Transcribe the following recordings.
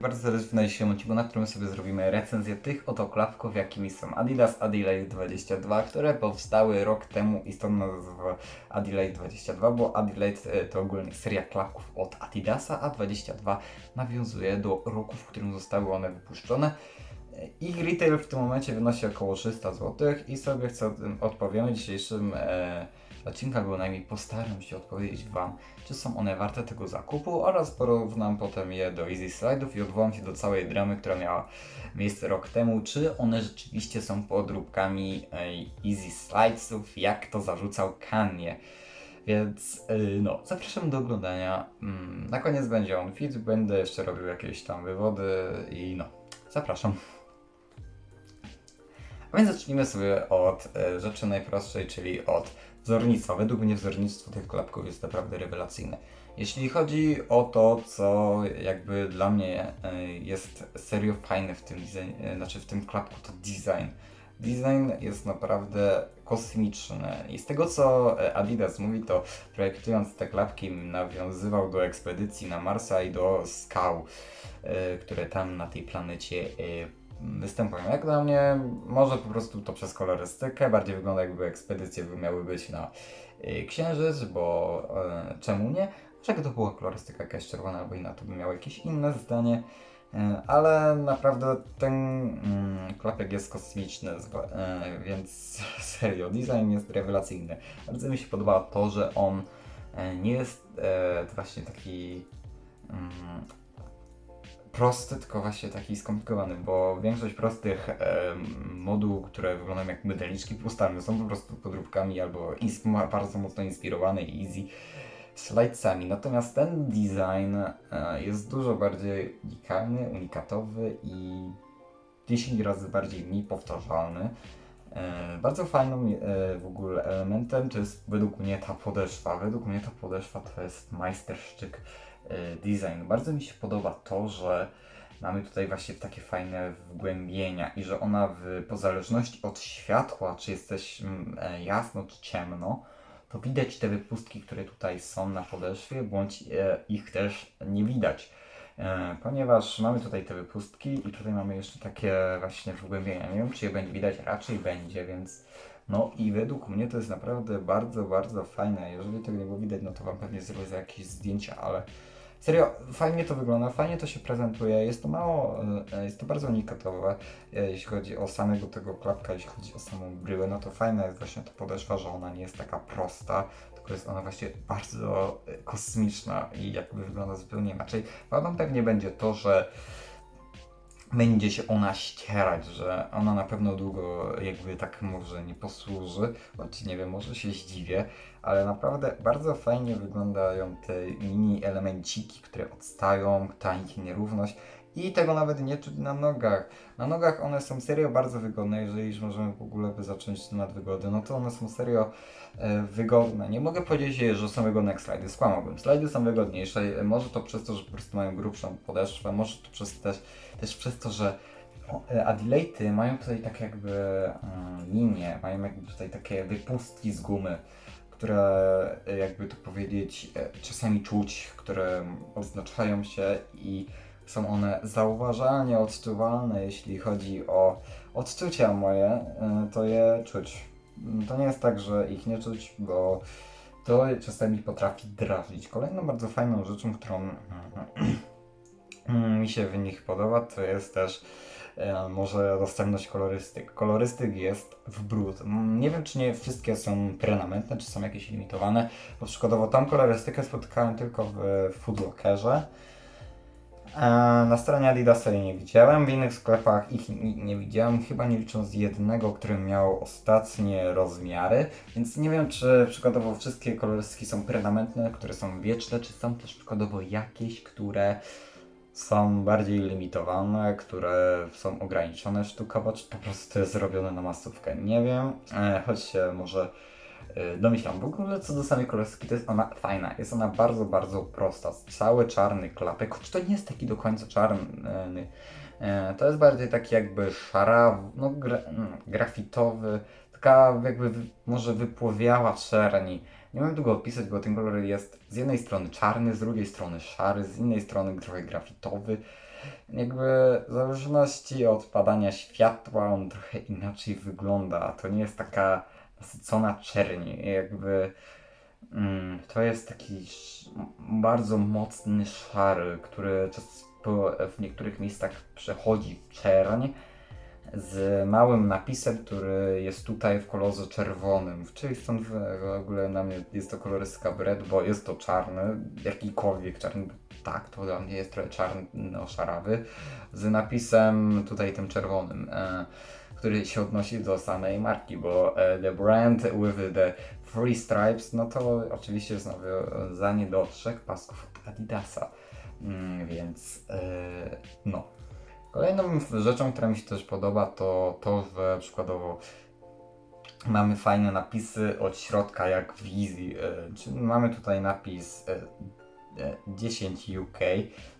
Bardzo serdecznie w dzisiejszym odcinku, na którym sobie zrobimy recenzję tych oto klapków, jakimi są Adidas Adelaide 22, które powstały rok temu i stąd nazwa Adelaide 22, bo Adelaide to ogólnie seria klapków od Adidasa, a 22 nawiązuje do roku, w którym zostały one wypuszczone. E, Ich retail w tym momencie wynosi około 300 zł i sobie chcę odpowiemy dzisiejszym e, odcinku, albo najmniej postaram się odpowiedzieć Wam, czy są one warte tego zakupu oraz porównam potem je do Easy Slide'ów i odwołam się do całej dramy, która miała miejsce rok temu, czy one rzeczywiście są podróbkami e, Easy Slides'ów, jak to zarzucał Kanye. Więc yy, no, zapraszam do oglądania. Mm, Na koniec będzie on fit, będę jeszcze robił jakieś tam wywody i no, zapraszam. A więc zacznijmy sobie od e, rzeczy najprostszej, czyli od wzornictwa. Według mnie wzornictwo tych klapków jest naprawdę rewelacyjne. Jeśli chodzi o to, co jakby dla mnie e, jest serio fajne w tym design, e, znaczy w tym klapku, to design. Design jest naprawdę kosmiczny i z tego co Adidas mówi, to projektując te klapki nawiązywał do ekspedycji na Marsa i do skał, które tam na tej planecie występują. Jak dla mnie, może po prostu to przez kolorystykę, bardziej wygląda jakby ekspedycje miały być na y, Księżyc, bo y, czemu nie? Dlaczego to była kolorystyka jakaś czerwona albo inna, to by miało jakieś inne zdanie. Y, Ale naprawdę ten mm, klapek jest kosmiczny, y, więc serio, design jest rewelacyjny. Bardzo mi się podoba to, że on nie jest właśnie taki mm, prosty, tylko właśnie taki skomplikowany, bo większość prostych em, moduł, które wyglądają jak mydleniczki ustalne, są po prostu podróbkami albo bardzo mocno inspirowane i easy slidesami. Natomiast ten design e, jest dużo bardziej unikalny, unikatowy i 10 razy bardziej mniej powtarzalny. E, bardzo fajnym e, w ogóle elementem to jest według mnie ta podeszwa. Według mnie ta podeszwa to jest majsterszczyk e, design. Bardzo mi się podoba to, że mamy tutaj właśnie takie fajne wgłębienia i że ona w, po zależności od światła, czy jesteś mm, e, jasno, czy ciemno, to widać te wypustki, które tutaj są na podeszwie, bądź e, ich też nie widać. E, ponieważ mamy tutaj te wypustki i tutaj mamy jeszcze takie właśnie wgłębienia. Nie wiem, czy je będzie widać, raczej będzie, więc no i według mnie to jest naprawdę bardzo, bardzo fajne. Jeżeli tego nie było widać, no to Wam pewnie zrobię jakieś zdjęcia, ale serio, fajnie to wygląda, fajnie to się prezentuje. Jest to mało, e, jest to bardzo unikatowe, e, jeśli chodzi o samego tego klapka, jeśli chodzi o samą bryłę, no to fajna jest właśnie ta podeszwa, że ona nie jest taka prosta, tylko jest ona właśnie bardzo e, kosmiczna i jakby wygląda zupełnie inaczej. Wadą pewnie będzie to, że będzie się ona ścierać, że ona na pewno długo jakby tak może nie posłuży, choć nie wiem, może się zdziwię, ale naprawdę bardzo fajnie wyglądają te mini elemenciki, które odstają, ta ich nierówność i tego nawet nie czuć na nogach. Na nogach one są serio bardzo wygodne, jeżeli już możemy w ogóle by zacząć temat wygody, no to one są serio e, wygodne. Nie mogę powiedzieć, że są wygodne jak slajdy, skłamałbym. Slajdy są wygodniejsze, może to przez to, że po prostu mają grubszą podeszwę, może to przez też, też przez to, że e, Adelaide mają tutaj tak jakby mm, linie, mają jakby tutaj takie wypustki z gumy, które e, jakby to powiedzieć e, czasami czuć, które oznaczają się i są one zauważalnie odczuwalne, jeśli chodzi o odczucia moje, e, to je czuć. To nie jest tak, że ich nie czuć, bo to czasami potrafi drażnić. Kolejną bardzo fajną rzeczą, którą mm, mi się w nich podoba, to jest też e, może dostępność kolorystyk. Kolorystyk jest w brud. Mm, Nie wiem, czy nie wszystkie są permanentne, czy są jakieś limitowane, bo przykładowo tam kolorystykę spotkałem tylko w Food Lockerze. E, Na stronie Adidasa jej nie widziałem, w innych sklepach ich nie, widziałem, chyba nie licząc jednego, który miał ostatnie rozmiary, więc nie wiem, czy przykładowo wszystkie kolorystyki są permanentne, które są wieczne, czy są też przykładowo jakieś, które są bardziej limitowane, które są ograniczone sztukowo, czy po prostu jest zrobione na masówkę. Nie wiem, e, choć się może e, domyślam. W ogóle co do samej kolorystyki, to jest ona fajna. Jest ona bardzo, bardzo prosta. Cały czarny klapek, choć to nie jest taki do końca czarny. E, To jest bardziej taki jakby szara, no gra, mm, grafitowy, taka jakby może wypłowiała czerni. Nie wiem tego opisać, bo ten kolor jest z jednej strony czarny, z drugiej strony szary, z innej strony trochę grafitowy. jakby w zależności od padania światła on trochę inaczej wygląda. To nie jest taka nasycona czerń, jakby mm, to jest taki bardzo mocny szary, który czas po, w niektórych miejscach przechodzi w czerń z małym napisem, który jest tutaj w kolorze czerwonym. Czyli stąd w ogóle na mnie jest to kolorystyka Bread, bo jest to czarny, jakikolwiek czarny, tak, to dla mnie jest trochę czarno-szarawy, z napisem tutaj tym czerwonym, e, który się odnosi do samej marki, bo e, the brand with the three stripes, no to oczywiście jest nawiązanie do trzech pasków od Adidasa, mm, więc e, no. Kolejną rzeczą, która mi się też podoba, to to, że przykładowo mamy fajne napisy od środka, jak w Easy. e, Czy mamy tutaj napis e, e, 10 UK,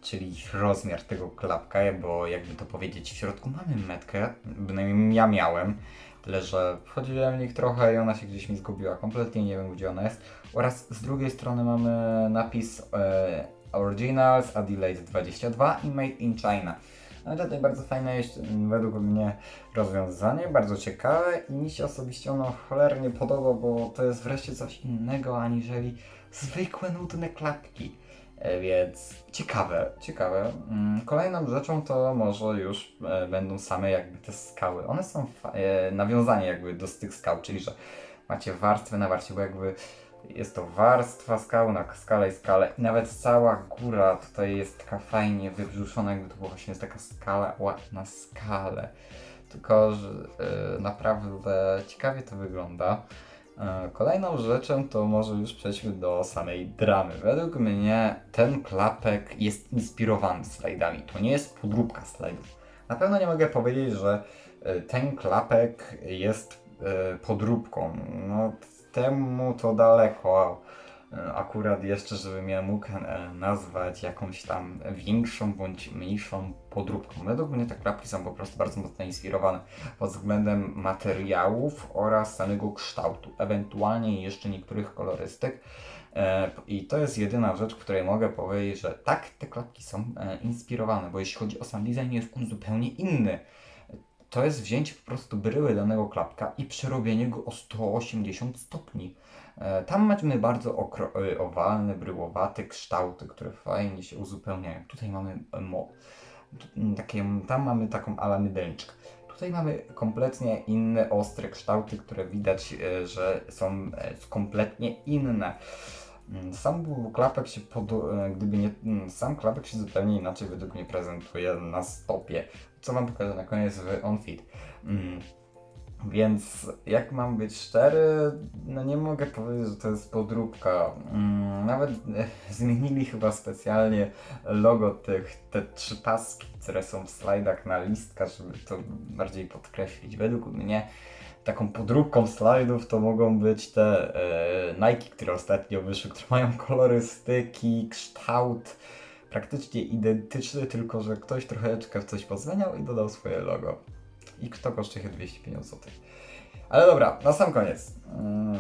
czyli rozmiar tego klapka, bo jakby to powiedzieć, w środku mamy metkę, bynajmniej ja miałem, tyle że wchodziłem w nich trochę i ona się gdzieś mi zgubiła, kompletnie nie wiem gdzie ona jest. Oraz z drugiej strony mamy napis e, Originals Adelaide 22 i Made in China. No i tutaj bardzo fajne jest według mnie rozwiązanie, bardzo ciekawe i mi się osobiście ono cholernie podoba, bo to jest wreszcie coś innego aniżeli zwykłe nudne klapki. E, Więc ciekawe, ciekawe. Mm, Kolejną rzeczą to może już e, będą same jakby te skały. One są e, nawiązanie jakby do tych skał, czyli że macie warstwę na warstwie, bo jakby jest to warstwa skał na skalę i skalę nawet cała góra tutaj jest taka fajnie wybrzuszona, jakby to była właśnie jest taka skala na skalę. Tylko, że naprawdę ciekawie to wygląda. E, Kolejną rzeczą to może już przejdźmy do samej dramy. Według mnie ten klapek jest inspirowany slajdami. To nie jest podróbka slajdów. Na pewno nie mogę powiedzieć, że e, ten klapek jest e, podróbką. No, temu to daleko. E, Akurat jeszcze, żebym ja mógł e, nazwać jakąś tam większą bądź mniejszą podróbką. Według mnie te klapki są po prostu bardzo mocno inspirowane pod względem materiałów oraz samego kształtu, ewentualnie jeszcze niektórych kolorystyk. E, I to jest jedyna rzecz, której mogę powiedzieć, że tak, te klapki są inspirowane, bo jeśli chodzi o sam design, jest on zupełnie inny. To jest wzięcie po prostu bryły danego klapka i przerobienie go o 180 stopni. E, Tam mamy bardzo e, owalne, bryłowate kształty, które fajnie się uzupełniają. Tutaj mamy e, mo- takie, tam mamy taką ala mydelniczkę. Tutaj mamy kompletnie inne, ostre kształty, które widać, że są kompletnie inne. Mm, Sam klapek się, pod, gdyby nie, mm, sam klapek się zupełnie inaczej według mnie prezentuje na stopie, co Wam pokażę na koniec w OnFit. Więc jak mam być szczery, no nie mogę powiedzieć, że to jest podróbka. Mm, Nawet e, zmienili chyba specjalnie logo tych, te trzy paski, które są w slajdach na listkach, żeby to bardziej podkreślić. Według mnie taką podróbką slajdów to mogą być te e, Nike, które ostatnio wyszły, które mają kolorystyki, kształt praktycznie identyczny, tylko że ktoś troszeczkę w coś pozmieniał i dodał swoje logo. I kto kosztuje 250 zł. Ale dobra, na sam koniec. Mm,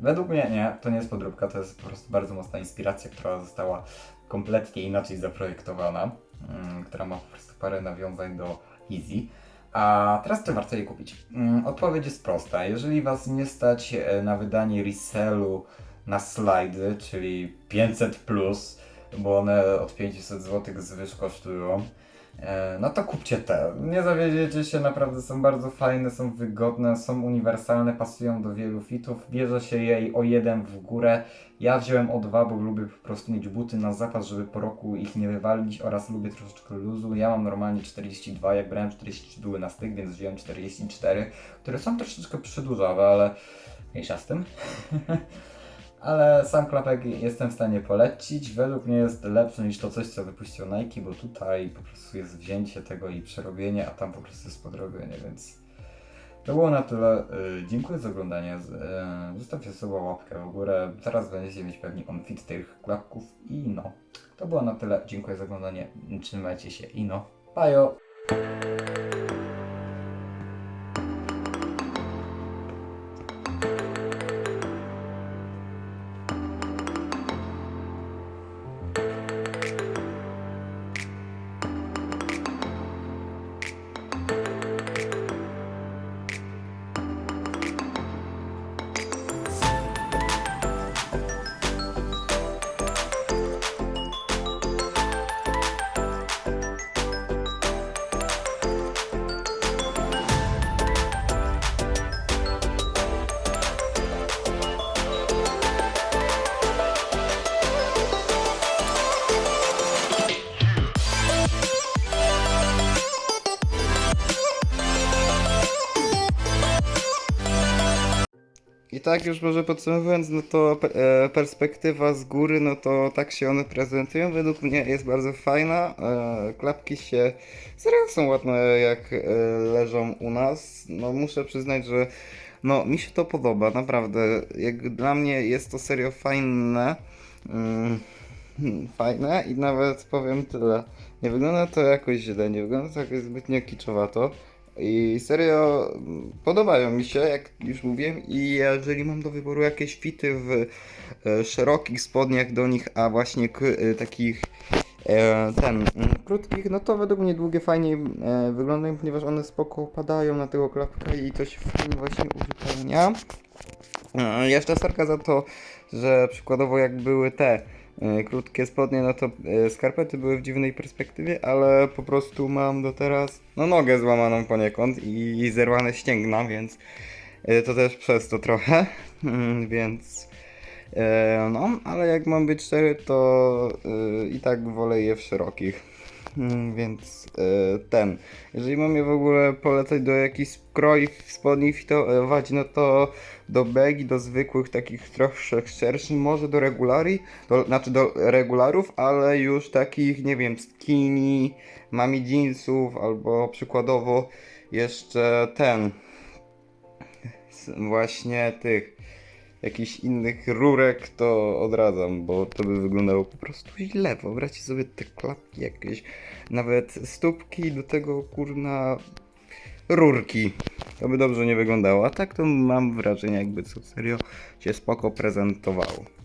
według mnie nie, to nie jest podróbka, to jest po prostu bardzo mocna inspiracja, która została kompletnie inaczej zaprojektowana, mm, która ma po prostu parę nawiązań do Easy. A teraz czy warto je kupić? Mm, Odpowiedź jest prosta. Jeżeli Was nie stać e, na wydanie resellu na slajdy, czyli 500 plus, bo one od 500 zł zwyż kosztują, no to kupcie te. Nie zawiedziecie się, naprawdę są bardzo fajne, są wygodne, są uniwersalne, pasują do wielu fitów. Bierze się jej o jeden w górę. Ja wziąłem o dwa, bo lubię po prostu mieć buty na zapas, żeby po roku ich nie wywalić oraz lubię troszeczkę luzu. Ja mam normalnie 42, jak brałem 43 były na styk, więc wziąłem 44, które są troszeczkę przydłużawe, ale mniejsza z tym. Ale sam klapek jestem w stanie polecić. Według mnie jest lepszy niż to coś, co wypuścił Nike, bo tutaj po prostu jest wzięcie tego i przerobienie, a tam po prostu jest podrobienie, więc to było na tyle. Y, Dziękuję za oglądanie. Y, Zostawcie sobie łapkę w górę. Teraz będziecie mieć pewnie onfit tych klapków i no. To było na tyle. Dziękuję za oglądanie. Trzymajcie się i no. Bajo! Tak już może podsumowując, no to e, perspektywa z góry, no to tak się one prezentują. Według mnie jest bardzo fajna. E, klapki się serio są ładne jak e, leżą u nas. No muszę przyznać, że no mi się to podoba, naprawdę. Jak dla mnie jest to serio fajne. Mm, fajne i nawet powiem tyle. Nie wygląda to jakoś źle, nie wygląda to jakoś zbytnio kiczowato. I serio podobają mi się, jak już mówiłem, i jeżeli mam do wyboru jakieś fity w e, szerokich spodniach do nich, a właśnie e, takich e, ten mm, krótkich, no to według mnie długie fajniej e, wyglądają, ponieważ one spoko opadają na tego klapka i to się fajnie właśnie uzupełnia. Jeszcze sarka za to, że przykładowo jak były te krótkie spodnie, no to e, skarpety były w dziwnej perspektywie, ale po prostu mam do teraz no nogę złamaną poniekąd i zerwane ścięgna, więc e, to też przez to trochę, Mm, więc e, no, ale jak mam być szczery, to e, i tak wolę je w szerokich. Mm, Więc e, ten. Jeżeli mam je w ogóle polecać do jakichś kroi spodni fitować, no to do begi, do zwykłych, takich troszkę szerszych, może do regulari, do, znaczy do regularów, ale już takich, nie wiem, skinny, mami jeansów, albo przykładowo jeszcze ten, właśnie tych, jakichś innych rurek, to odradzam, bo to by wyglądało po prostu źle. Wyobraźcie sobie te klapki jakieś, nawet stópki do tego kurna rurki. To by dobrze nie wyglądało, a tak to mam wrażenie jakby co serio się spoko prezentowało.